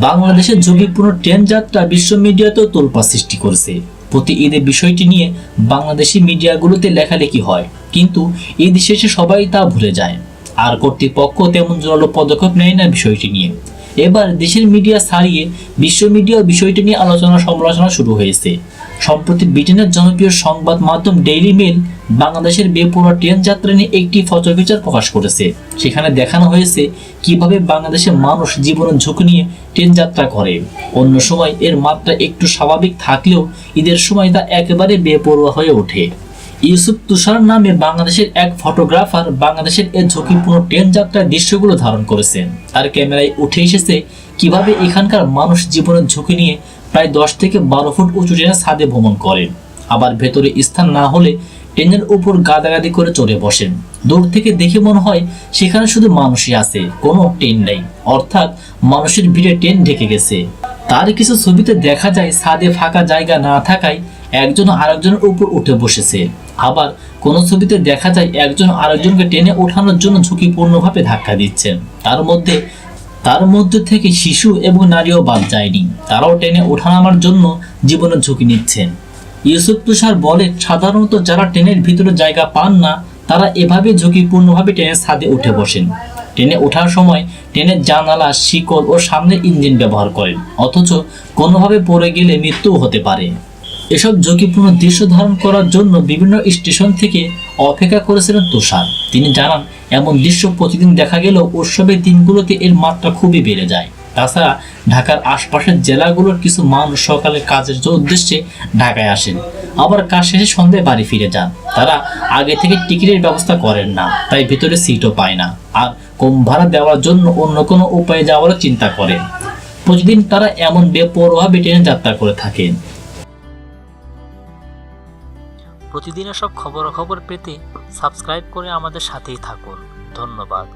বাংলাদেশের ঝুঁকিপূর্ণ ট্রেন যাত্রা বিশ্ব মিডিয়াতেও তোলপা সৃষ্টি করেছে। প্রতি ঈদে বিষয়টি নিয়ে বাংলাদেশি মিডিয়াগুলোতে লেখালেখি হয়, কিন্তু ঈদ শেষে সবাই তা ভুলে যায়। আর কর্তৃপক্ষ তেমন জোরালো পদক্ষেপ নেয় না বিষয়টি নিয়ে। এবার দেশের মিডিয়া ছাড়িয়ে বিশ্ব মিডিয়াও বিষয়টি নিয়ে আলোচনা সমালোচনা শুরু হয়েছে। সম্প্রতি ব্রিটেনের জনপ্রিয় সংবাদ মাধ্যম ডেইলি মেল বাংলাদেশের বেপরোয়া ট্রেন যাত্রা নিয়ে একটি ফটোফিচার প্রকাশ করেছে। সেখানে দেখানো হয়েছে কীভাবে বাংলাদেশের মানুষ জীবনের ঝুঁকি নিয়ে ট্রেন যাত্রা করে। অন্য সময় এর মাত্রা একটু স্বাভাবিক থাকলেও ঈদের সময় তা একেবারে বেপরোয়া হয়ে ওঠে। ইউসুফ তুষার নামে বাংলাদেশের এক ফটোগ্রাফার বাংলাদেশের এই ঝুঁকিপূর্ণ ট্রেন যাত্রার দৃশ্যগুলো ধারণ করেছেন। তার ক্যামেরায় উঠে এসেছে কীভাবে এখানকার মানুষ জীবনের ঝুঁকি নিয়ে প্রায় দশ থেকে বারো ফুট উঁচু ট্রেনের ছাদে ভ্রমণ করেন। আবার ভেতরে স্থান না হলে ট্রেনের উপর গাদাগাদি করে চড়ে বসেন। দূর থেকে দেখে মনে হয় সেখানে শুধু মানুষই আছে, কোনো ট্রেন নেই। অর্থাৎ মানুষের ভিড়ে ট্রেন ঢেকে গেছে। তার কিছু ছবিতে দেখা যায়, ছাদে ফাঁকা জায়গা না থাকায় একজন আরেকজনের উপর উঠে বসেছে। আবার কোন ছবিতে দেখা যায়, একজন আরেকজনকে টেনে ওঠানোর জন্য ঝুঁকিপূর্ণভাবে ধাক্কা দিচ্ছেন। তার মধ্যে তার মধ্যে থেকে শিশু এবং নারীও বাদ যায়নি। তারাও টেনে ওঠানামার জন্য জীবনের ঝুঁকি নিচ্ছেন। ইউসুফ তুষার বলে, সাধারণত যারা ট্রেনের ভিতরে জায়গা পান না, তারা এভাবে ঝুঁকিপূর্ণভাবে ট্রেনের ছাদে উঠে বসেন। ট্রেনে ওঠার সময় ট্রেনের জানালা শিকল ও সামনের ইঞ্জিন ব্যবহার করেন, অথচ কোনোভাবে পড়ে গেলে মৃত্যুও হতে পারে। এসব ঝুঁকিপূর্ণ দৃশ্য ধারণ করার জন্য বিভিন্ন স্টেশন থেকে অপেক্ষা করেছিলেন তুষার। তিনি জানান, এমন দৃশ্য প্রতিদিন দেখা গেলেও উৎসবের দিনগুলোতে এর মাত্রা খুবই বেড়ে যায়। তাছাড়া ঢাকার আশপাশের জেলাগুলোর কিছু মানুষ সকালে কাজের উদ্দেশ্যে ঢাকায় আসেন। আবার কাজ শেষে সন্ধ্যায় বাড়ি ফিরে যান। তারা আগে থেকে টিকিটের ব্যবস্থা করেন না, তাই ভিতরে সিটও পায় না। আর কম ভাড়া দেওয়ার জন্য অন্য কোনো উপায়ে যাওয়ারও চিন্তা করেন। প্রতিদিন তারা এমন বেপরোয়াভাবে ট্রেনে যাত্রা করে থাকেন। প্রতিদিনের সব খবরাখবর পেতে সাবস্ক্রাইব করে আমাদের সাথেই থাকুন। ধন্যবাদ।